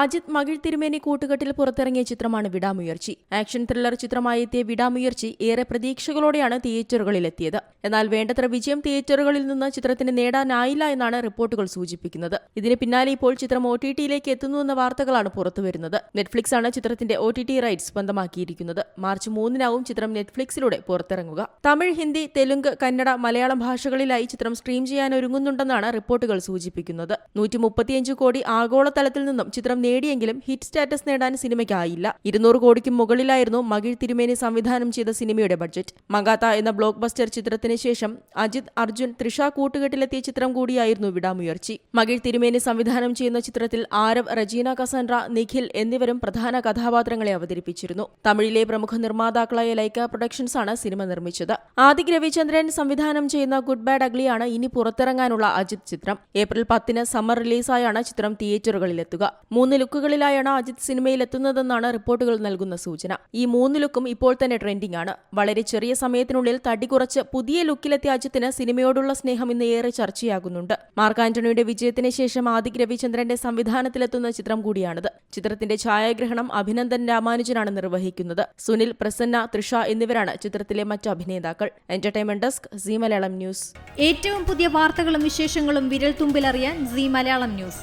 അജിത് മകിഴ് തിരുമേനി കൂട്ടുകെട്ടിൽ പുറത്തിറങ്ങിയ ചിത്രമാണ് വിടാമുയർച്ചി. ആക്ഷൻ ത്രില്ലർ ചിത്രമായി എത്തിയ വിടാമുയർച്ചി ഏറെ പ്രതീക്ഷകളോടെയാണ് തിയേറ്ററുകളിലെത്തിയത്. എന്നാൽ വേണ്ടത്ര വിജയം തിയേറ്ററുകളിൽ നിന്ന് ചിത്രത്തിന് നേടാനായില്ല എന്നാണ് റിപ്പോർട്ടുകൾ സൂചിപ്പിക്കുന്നത്. ഇതിന് പിന്നാലെ ഇപ്പോൾ ചിത്രം ഒ ടി ടിയിലേക്ക് എത്തുന്നുവെന്ന വാർത്തകളാണ് പുറത്തുവരുന്നത്. നെറ്റ്ഫ്ലിക്സ് ആണ് ചിത്രത്തിന്റെ ഒ ടി ടി റൈറ്റ്സ് സ്വന്തമാക്കിയിരിക്കുന്നത് മാർച്ച് മൂന്നിനാവും ചിത്രം നെറ്റ്ഫ്ലിക്സിലൂടെ പുറത്തിറങ്ങുക. തമിഴ് ഹിന്ദി തെലുങ്ക് കന്നഡ മലയാളം ഭാഷകളിലായി ചിത്രം സ്ട്രീം ചെയ്യാൻ ഒരുങ്ങുന്നുണ്ടെന്നാണ് റിപ്പോർട്ടുകൾ സൂചിപ്പിക്കുന്നത്. നൂറ്റി കോടി ആഗോളതലത്തിൽ നിന്നും ചിത്രം നേടിയെങ്കിലും ഹിറ്റ് സ്റ്റാറ്റസ് നേടാൻ സിനിമയ്ക്കായില്ല. ഇരുന്നൂറ് കോടിക്കും മുകളിലായിരുന്നു മകിഴ് തിരുമേനി സംവിധാനം ചെയ്ത സിനിമയുടെ ബഡ്ജറ്റ്. മഗാത്ത എന്ന ബ്ലോക്ക് ബസ്റ്റർ ചിത്രത്തിന് ശേഷം അജിത് അർജുൻ തൃഷ കൂട്ടുകെട്ടിലെത്തിയ ചിത്രം കൂടിയായിരുന്നു വിടാമുയർച്ചി. മകിഴ് തിരുമേനി സംവിധാനം ചെയ്യുന്ന ചിത്രത്തിൽ ആരവ് റജീന കസൻറ നിഖിൽ എന്നിവരും പ്രധാന കഥാപാത്രങ്ങളെ അവതരിപ്പിച്ചിരുന്നു. തമിഴിലെ പ്രമുഖ നിർമ്മാതാക്കളായ ലൈക്ക പ്രൊഡക്ഷൻസ് ആണ് സിനിമ നിർമ്മിച്ചത്. ആദിക് രവിചന്ദ്രൻ സംവിധാനം ചെയ്യുന്ന ഗുഡ് ബാഡ് അഗ്ലിയാണ് ഇനി പുറത്തിറങ്ങാനുള്ള അജിത് ചിത്രം. ഏപ്രിൽ പത്തിന് സമ്മർ റിലീസായാണ് ചിത്രം തിയേറ്ററുകളിലെത്തുക. മൂന്ന് ലുക്കുകളിലായാണ് അജിത് സിനിമയിൽ എത്തുന്നതെന്നാണ് റിപ്പോർട്ടുകൾ നൽകുന്ന സൂചന. ഈ മൂന്ന് ലുക്കും ഇപ്പോൾ തന്നെ ട്രെൻഡിംഗ് ആണ്. വളരെ ചെറിയ സമയത്തിനുള്ളിൽ തടി കുറച്ച് പുതിയ ലുക്കിലെത്തിയ അജിത്തിന് സിനിമയോടുള്ള സ്നേഹം ഇന്ന് ഏറെ ചർച്ചയാകുന്നുണ്ട്. മാർക്ക് ആന്റണിയുടെ വിജയത്തിന് ശേഷം ആദിക് രവിചന്ദ്രന്റെ സംവിധാനത്തിലെത്തുന്ന ചിത്രം കൂടിയാണിത്. ചിത്രത്തിന്റെ ഛായാഗ്രഹണം അഭിനന്ദൻ രാമാനുജനാണ് നിർവഹിക്കുന്നത്. സുനിൽ പ്രസന്ന തൃഷ എന്നിവരാണ് ചിത്രത്തിലെ മറ്റ് അഭിനേതാക്കൾ. Entertainment desk Zee Malayalam news ഏറ്റവും പുതിയ വാർത്തകളും വിശേഷങ്ങളും വിരൽ തുമ്പിലറിയാൻ സി മലയാളം ന്യൂസ്